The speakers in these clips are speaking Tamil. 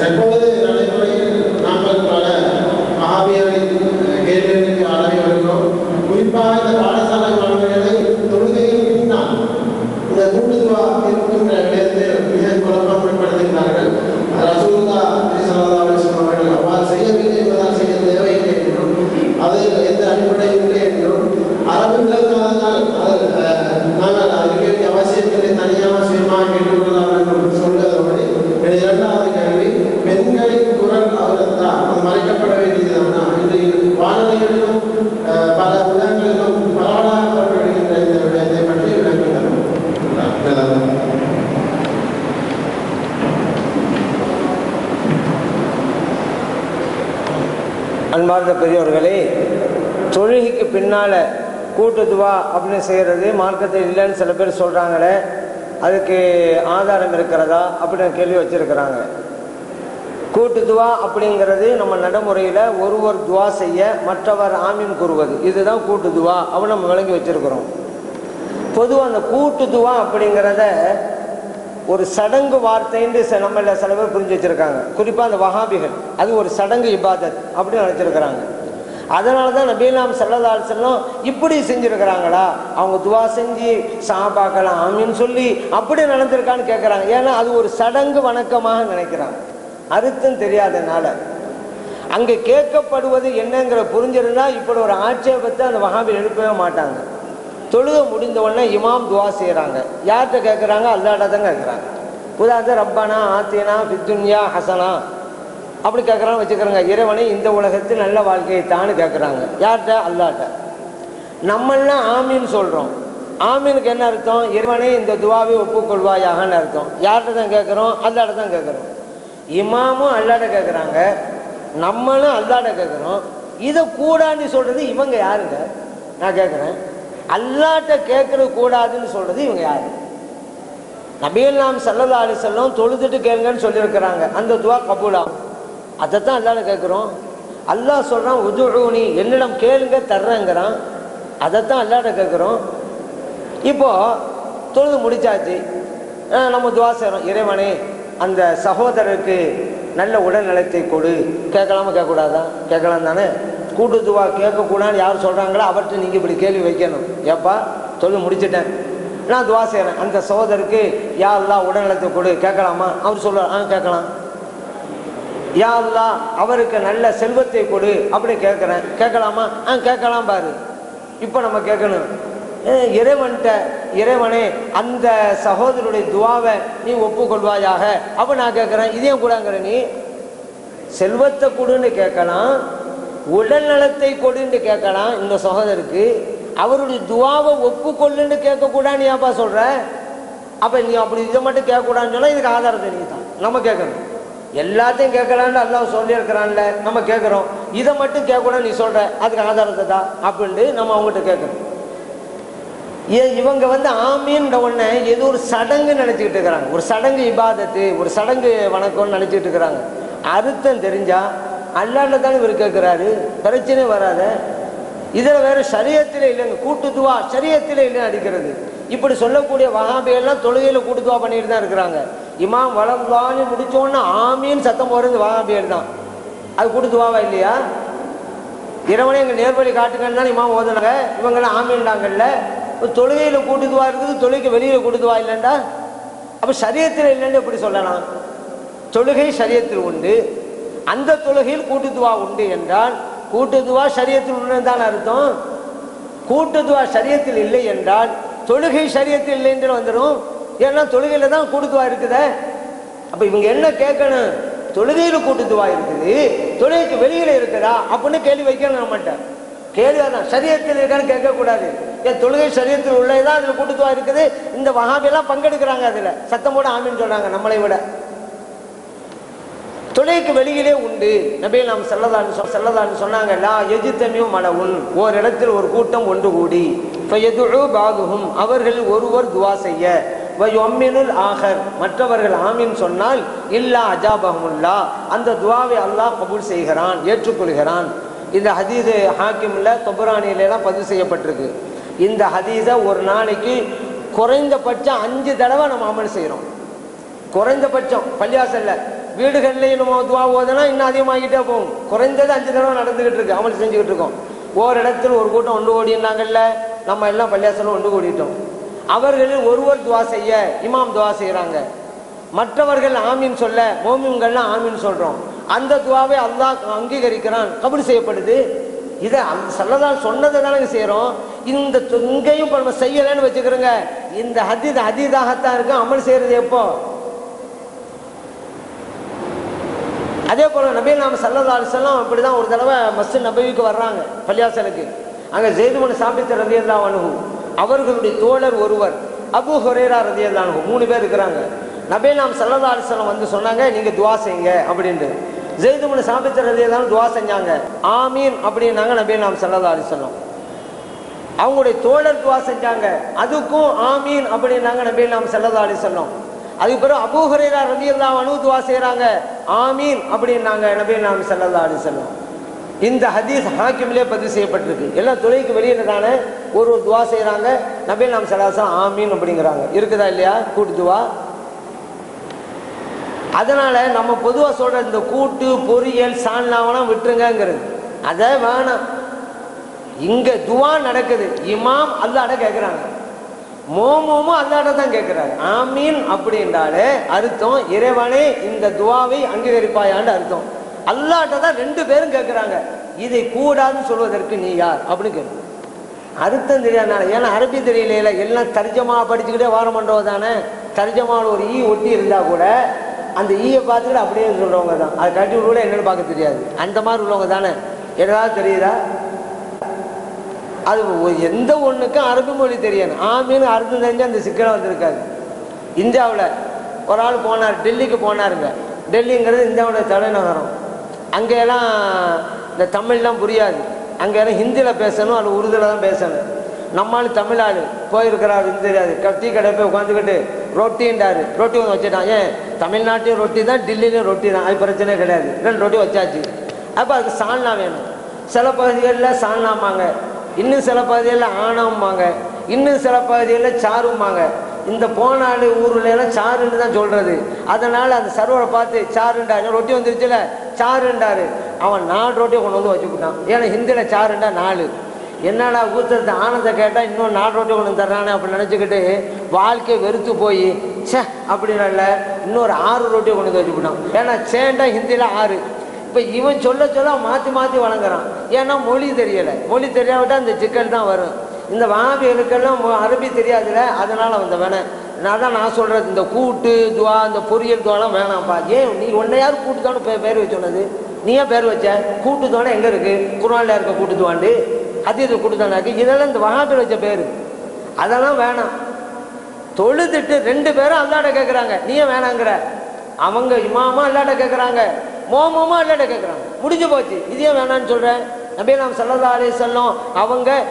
தற்போது நடைமுறையில் தொழுகைக்கு பின்னால் கூட்டுதுவா அப்படின்னு செய்கிறது மார்க்கத்தில் இல்லைன்னு சில பேர் சொல்கிறாங்களே அதுக்கு ஆதாரம் இருக்கிறதா அப்படின்னு கேள்வி வச்சுருக்கிறாங்க. கூட்டு துவா அப்படிங்கிறது நம்ம நடைமுறையில் ஒருவர் துவா செய்ய மற்றவர் ஆமீன் கூறுவது. இதுதான் கூட்டு துவா அப்படின்னு நம்ம விளங்கி வச்சுருக்கிறோம். பொதுவாக அந்த கூட்டு துவா அப்படிங்கிறத ஒரு சடங்கு வார்த்தைன்னு சில நம்மள சில பேர் புரிஞ்சு வச்சிருக்காங்க. குறிப்பாக அந்த வகாபிகள் அது ஒரு சடங்கு இபாதத் அப்படின்னு நினச்சிருக்கிறாங்க. அதனால தான் நபீலாம் செல்லதால் செல்லும் இப்படி செஞ்சுருக்கிறாங்களா? அவங்க துவா செஞ்சு சாபாக்கலாம் ஆமின்னு சொல்லி அப்படி நடந்திருக்கான்னு கேட்குறாங்க ஏன்னா அது ஒரு சடங்கு வணக்கமாக நினைக்கிறாங்க. அர்த்தம் தெரியாதனால அங்கே கேட்கப்படுவது என்னங்கிற புரிஞ்சிருந்தா இப்படி ஒரு ஆட்சேபத்தை அந்த வஹாபி எழுப்பவே மாட்டாங்க. தொழுகை முடிந்த உடனே இமாம் துவா செய்கிறாங்க யார்கிட்ட கேட்குறாங்க அல்லாட்ட தான் கேட்குறாங்க உதாரணத்து ரப்பானா ஆத்தினா பித்துன்யா ஹசனா. அப்படி கேட்குறாங்க வச்சுக்கிறோங்க. இறைவனை இந்த உலகத்தில் நல்ல வாழ்க்கையை தான்னு கேட்குறாங்க யார்கிட்ட? அல்லாட்ட. நம்மளாம் ஆமீன்னு சொல்கிறோம் ஆமீனுக்கு என்ன அர்த்தம்? இறைவனை இந்த துவாவை ஒப்புக்கொள்வாயாகன்னு அர்த்தம். யார்கிட்ட தான் கேட்குறோம் அல்லாட்ட தான் கேட்குறோம் இமாமும் அல்லாட்ட கேட்குறாங்க நம்மளும் அல்லாட்ட கேட்குறோம் இதை கூடான்னு சொல்கிறது இவங்க யாருங்க? நான் கேட்குறேன் அல்லாட்ட கேட்கறது கூடாதுன்னு சொல்கிறது இவங்க யாரு? நபிகள் நாம் சல்லல்லா அலி செல்லம் தொழுதுட்டு கேளுங்கன்னு சொல்லியிருக்கிறாங்க. அந்த துவா அதைத்தான் அல்லாட கேட்குறோம். அல்லாஹ் சொல்கிறான் உதுழூனி என்னிடம் கேளுங்க தர்றேங்கிறான். அதைத்தான் அல்லாட கேட்குறோம். இப்போது தொழுது முடிச்சாச்சு. நம்ம துவா செய்கிறோம் இறைவனே அந்த சகோதரருக்கு நல்ல உடல்நலத்தை கொடு. கேட்கலாமா கேட்கக்கூடாதா? கேட்கலாம் தானே? கூட்டு துவா கேட்கக்கூடாதுன்னு யார் சொல்கிறாங்களோ அவர்கிட்ட நீங்கள் இப்படி கேள்வி வைக்கணும். ஏப்பா தொழில் முடிச்சிட்டேன். நான் துவா செய்கிறேன் அந்த சகோதரருக்கு யாரெல்லாம் உடல்நலத்தை கொடு. கேட்கலாமா? அவர் சொல்லுவார் ஆ கேட்கலாம். யா அவருக்கு நல்ல செல்வத்தை கொடு அப்படி கேட்குறேன் கேட்கலாமா? ஆ கேட்கலாம் பாரு. இப்போ நம்ம கேட்கணும். இறைவன்கிட்ட இறைவனே அந்த சகோதரருடைய துவாவை நீ ஒப்புக்கொள்வாயாக. அப்போ நான் கேட்குறேன் இதையும் கூடாங்கிற நீ? செல்வத்தை கொடுன்னு கேட்கலாம். உடல் நலத்தை கொடுன்னு கேட்கலாம். இந்த சகோதரருக்கு அவருடைய துவாவை ஒப்புக்கொள்ளுன்னு கேட்கக்கூடாதுன்னு ஏப்பா சொல்கிற அப்போ நீ அப்படி இதை மட்டும் கேட்கக்கூடாதுன்னு சொன்னால் இதுக்கு ஆதாரத்தை நீ தான் நம்ம கேட்கணும். எல்லாத்தையும் கேட்கலான்னு அல்லாஹ் சொல்லியிருக்கிறான்ல நம்ம கேட்குறோம். இதை மட்டும் கேட்கணும் நீ சொல்ற அதுக்கு ஆதாரத்தை தான் அப்படின்ட்டு நம்ம அவங்ககிட்ட கேட்குறோம். ஏ இவங்க வந்து ஆமீன்ற உடனே ஏதோ ஒரு சடங்கு நினச்சிக்கிட்டு இருக்கிறாங்க. ஒரு சடங்கு இபாதத்து ஒரு சடங்கு வணக்கம்னு நினச்சிக்கிட்டு இருக்கிறாங்க. அர்த்தம் தெரிஞ்சால் அல்லாண்ட தானே இவர் கேட்குறாரு. பிரச்சனை வராத. இதில் வேற சரியத்தில் இல்லைங்க. கூட்டுத்துவா சரியத்தில் இல்லைன்னு அடிக்கிறது. இப்படி சொல்லக்கூடிய வகாபிகள்லாம் தொழுகையில் கூட்டுத்துவா பண்ணிட்டு தான் இருக்கிறாங்க. இமாம் வளர்ந்தான்னு முடிச்சோன்னு ஆமின்னு சத்தம் போடுறது வகாபிகள் தான். அது கூட்டுத்துவாவா இல்லையா? இறைவனை எங்கள் நேர்வழி காட்டுங்கன்னு இமாம் ஓதுனாங்க. இவங்கெல்லாம் ஆமின்டாங்கல்ல தொழுகையில் கூட்டுதுவா இருக்குது தொழுகைக்கு வெளியில் கூட்டுதுவா இல்லைண்டா அப்போ சரியத்தில் இல்லைன்னு எப்படி சொல்லலாம்? தொழுகை சரியத்தில் உண்டு. அந்த தொழுகையில் கூட்டுதுவா உண்டு என்றால் கூட்டுதுவா சரியத்தில் உண்டு தான் அர்த்தம்? கூட்டுதுவா சரியத்தில் இல்லை என்றால் தொழுகை சரியத்தில் இல்லை என்று வந்துடும் ஏன்னா தொழுகையில தான் கூட்டுத்துவா இருக்குதே. அப்ப இவங்க என்ன கேட்கணும்? தொழுகையில கூட்டுத்துவா இருக்குது. தொழுகைக்கு வெளியில இருக்குதா? அப்படின்னு கேள்வி வைக்கணும் நம்மகிட்ட கேள்வி அதான். சரியத்தில் இருக்கான்னு கேட்கக்கூடாது. ஏன் தொழுகை சரியத்தில் உள்ளதான் அதுல கூட்டுத்துவா இருக்குது? இந்த வகாபியெல்லாம் பங்கெடுக்கிறாங்க அதுல. சத்தம் போட ஆமின்னு சொல்றாங்க நம்மளை விட. தொழுகைக்கு வெளியிலே உண்டு. நபே நாம் செல்லதான்னு சொ செல்லதான்னு சொன்னாங்க லா எஜித்தமியும் மலவுன் ஓர் இடத்தில் ஒரு கூட்டம் ஒன்று கூடி. அவர்கள் ஒருவர் துவா செய்ய. ஒம்மினுல் ஆகர் மற்றவர்கள் ஆமீன் சொன்னால் இல்லா அஜாபஹமுல்லா. அந்த துவாவை அல்லாஹ் கபூல் செய்கிறான் ஏற்றுக்கொள்கிறான். இந்த ஹதீது ஹாக்கிமில் தொபரானிலாம் பதிவு செய்யப்பட்டிருக்கு. இந்த ஹதீஸை ஒரு நாளைக்கு குறைந்தபட்சம் அஞ்சு தடவை நம்ம அமல் செய்கிறோம் குறைந்தபட்சம் பள்ளியாசல்ல வீடுகள்லையும் நம்ம துவா ஓதுனா இன்னும் அதிகமாகிட்டே போகும். குறைந்தது அஞ்சு தடவை நடந்துகிட்டு இருக்கு அமல் செஞ்சுக்கிட்டு இருக்கோம். ஓர் இடத்துல ஒரு கூட்டம் ஒன்று ஓடினாங்கல்ல நம்ம எல்லாம் பள்ளியாசலும் ஒன்று கூடிட்டோம். அவர்களில் ஒருவர் துவா செய்ய இமாம் துவா செய்கிறாங்க மற்றவர்கள் ஆமீன் சொல்ல மோமின்கள்லாம் ஆமின்னு சொல்கிறோம் அந்த துவாவை அல்லாஹ் அங்கீகரிக்கிறான் கபடி செய்யப்படுது. இதை அந்த சல்லதால் சொன்னதை தானே செய்கிறோம் இந்த தொங்கையும் இங்கேயும் இப்போ நம்ம செய்யலைன்னு வச்சுக்கிறோங்க. இந்த ஹதீத் ஹதீதாகத்தான் இருக்கும் அமல் செய்கிறது எப்போ? அதே போல் நபி நாம சல்லதால் அலிசல்லாம் இப்படி தான் ஒரு தடவை மஸ்ஜித் நபவிக்கு வர்றாங்க பள்ளியாசலுக்கு அங்கே ஜெய்துமன் சாப்பிட்டு ரதியல்லா அனுகு அவர்களுடைய தோழர் ஒருவர் அபு ஹொரேரா ரதியல்லா மூணு பேர் இருக்கிறாங்க. நபே நாம் சல்லா அலிசல்லாம் வந்து சொன்னாங்க நீங்க துவா செய்யுங்க அப்படின்ட்டு. ஜெய்துமன் சாபித்த ரதியல்லா துவா செஞ்சாங்க. ஆமீன் அப்படின்னாங்க நபே நாம் சல்லா அலிசல்லாம் அவங்களுடைய தோழர் துவா செஞ்சாங்க. அதுக்கும் ஆமீன் அப்படின்னாங்க நபே நாம் சல்லா அலிசல்லாம் அதுக்கு பிறகு அபூ ஹுரைரா ரலியல்லாஹு அனு துவா செய்கிறாங்க ஆமீன் அப்படின்னாங்க நபே நாம் சல்லா அலைஹி இந்த ஹதீஸ் ஹாக்கிமிலே பதிவு செய்யப்பட்டிருக்கு. எல்லாம் துறைக்கு வெளியில தானே ஒரு ஒரு துவா செய்கிறாங்க நபே நாம் ஸல்லல்லாஹு ஆமீன் அப்படிங்கிறாங்க. இருக்குதா இல்லையா? கூட்டு துவா? அதனால நம்ம பொதுவாக சொல்ற இந்த கூட்டு பொரியல் சால்னாவெல்லாம் விட்டுருங்கங்கிறது. அதை வேணாம். இங்க துவா நடக்குது. இமாம் அல்லாட கேட்குறாங்க மோமோமும் அல்லாட தான் கேட்குறாரு ஆமீன் அப்படின்றாலே அர்த்தம். இறைவனே இந்த துவாவை அங்கீகரிப்பாயான்னு அர்த்தம். அல்லாட்ட தான் ரெண்டு பேரும் கேட்குறாங்க இதை கூடாதுன்னு சொல்வதற்கு நீ யார்? அப்படின்னு கேட்கு அர்த்தம் தெரியாதனால ஏன்னா அரபி தெரியல எல்லாம் தர்ஜமா படிச்சுக்கிட்டே வாரம் பண்ணுறது தானே. தர்ஜமாவில் ஒரு ஈ ஒட்டி இருந்தால் கூட அந்த ஈயை பார்த்துக்கிட்டு அப்படியே சொல்கிறவங்க தான். அதை கட்டி விட கூட என்னென்னு பார்க்க தெரியாது. அந்த மாதிரி உள்ளவங்க தானே. ஏதாவது தெரியுதா? அது எந்த ஒன்றுக்கும் அரபி மொழி தெரியணும் ஆமீன் அர்த்தம் தெரிஞ்சு அந்த சிக்கலை வந்திருக்காது. இந்தியாவில் ஒரு ஆள் போனார் டெல்லிக்கு போனாருங்க. டெல்லிங்கிறது இந்தியாவோட தலைநகரம். அங்கெல்லாம் இந்த தமிழ்லாம் புரியாது. அங்கெல்லாம் ஹிந்தியில் பேசணும் அல்ல உருதுல தான் பேசணும். நம்மளும் தமிழ் ஆள் போயிருக்கிறார் தெரியாது. க- டீ கடை போய் உட்காந்துக்கிட்டு ரொட்டின்றாரு. ரொட்டி வந்து வச்சுட்டான். ஏன்? தமிழ்நாட்டையும் ரொட்டி தான் டெல்லியிலையும் ரொட்டி தான். அது பிரச்சனை கிடையாது. ரெண்டு ரொட்டி வச்சாச்சு. அப்போ அதுக்கு சால்னா வேணும். சில பகுதிகளில் சால்னாம்பாங்க. இன்னும் சில பகுதிகளில் ஆணவம்பாங்க இன்னும் சில பகுதிகளில் சாரும்பாங்க. இந்த போனாடு ஊர்ல எல்லாம் சாருன்னு தான் சொல்றது. அதனால அந்த சர்வரை பார்த்து சாருண்டாரு ரொட்டி வந்துருச்சுல? சாருண்டாரு அவன் நாலு ரோட்டியை கொண்டு வந்து வச்சுக்கிட்டான். ஏன்னா ஹிந்தியில் சாருண்டா நாலு. என்னடா ஊத்துறது? ஆனந்த கேட்டால் இன்னும் நாலு ரொட்டி கொண்டு வந்து தர்றானே அப்படின்னு நினச்சிக்கிட்டு வாழ்க்கை வெறுத்து போய் ச்சே அப்படின்னு இன்னொரு ஆறு ரோட்டியை கொண்டு வந்து வச்சுக்கிட்டான். ஏன்னா சேண்டா ஹிந்தியில் ஆறு. இப்போ இவன் சொல்ல சொல்ல அவன் மாற்றி மாற்றி வழங்குறான். ஏன்னா மொழி தெரியலை. மொழி தெரியாவிட்டால் அந்த சிக்கல் தான் வரும். இந்த வாபிகளுக்கெல்லாம் அரபி தெரியாதுல்ல அதனால் வந்த வேணாம் நான் தான் நான் சொல்கிறது இந்த கூட்டு துவா இந்த பொரியல் துவாலாம் வேணாம்ப்பா. ஏன் நீ ஒன்றை யார் கூட்டு துவான்னு பே- பேர் வச்சு சொன்னது? நீ ஏன் பேர் வச்ச? கூட்டு துவானா எங்கே இருக்குது குரானில் இருக்க கூட்டு துவாண்டு. அதீத கூட்டு துவானாக்கு இதெல்லாம் இந்த வகாபில் வச்ச பேர். அதெல்லாம் வேணாம். தொழுதுட்டு ரெண்டு பேரும் அல்லாட கேட்குறாங்க நீ ஏன் வேணாங்கிற? அவங்க இமாமா அல்லாட கேட்குறாங்க மோமமா அல்லாட கேட்குறாங்க முடிஞ்சு போச்சு. இது ஏன் வேணான்னு சொல்கிறேன் நபி நாம் சல்லல்லா செல்லும் அவங்க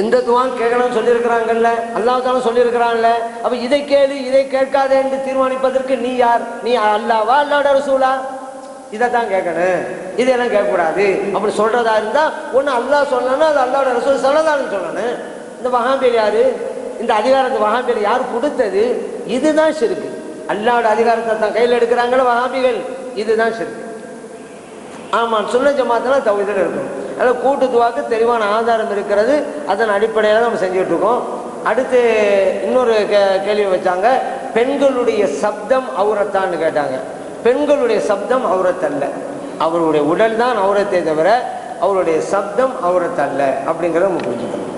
எந்த துவான் கேட்கணும்னு சொல்லியிருக்கிறாங்கல்ல? அல்லாஹ் சொல்லியிருக்கிறான்ல. அப்போ இதை கேளு இதை கேட்காதே என்று தீர்மானிப்பதற்கு நீ யார்? நீ அல்லாவா அல்லாட ரசூலா? இதை தான் கேட்கணும். இதெல்லாம் கேட்கக்கூடாது. அப்படி சொல்றதா இருந்தா ஒன்று அல்லாஹ் சொல்லணும் அது அல்லாவோட ரசூல் சொல்லதான்னு சொல்லணும். இந்த வகாபியல் யாரு? இந்த அதிகாரத்தை வகாபியல் யார் கொடுத்தது? இதுதான் சிறுக்கு. அல்லாவோட அதிகாரத்தை தான் கையில் எடுக்கிறாங்களோ வகாபிகள் இதுதான் சிறுக்கு. ஆமாம் சொன்ன ஜமாத்தெல்லாம் தவிதில் இருக்கும். அதனால் கூட்டு துவாக்கு தெளிவான ஆதாரம் இருக்கிறது. அதன் அடிப்படையில் நம்ம செஞ்சுட்டு இருக்கோம் அடுத்து இன்னொரு கே கேள்வி வச்சாங்க. பெண்களுடைய சப்தம் அவுரத்தான்னு கேட்டாங்க. பெண்களுடைய சப்தம் அவுரத்தல்ல. அவருடைய உடல் தான் அவுரத்தை தவிர அவருடைய சப்தம் அவுரத்தல்ல அப்படிங்கிறத நம்ம புரிஞ்சுக்கணும்.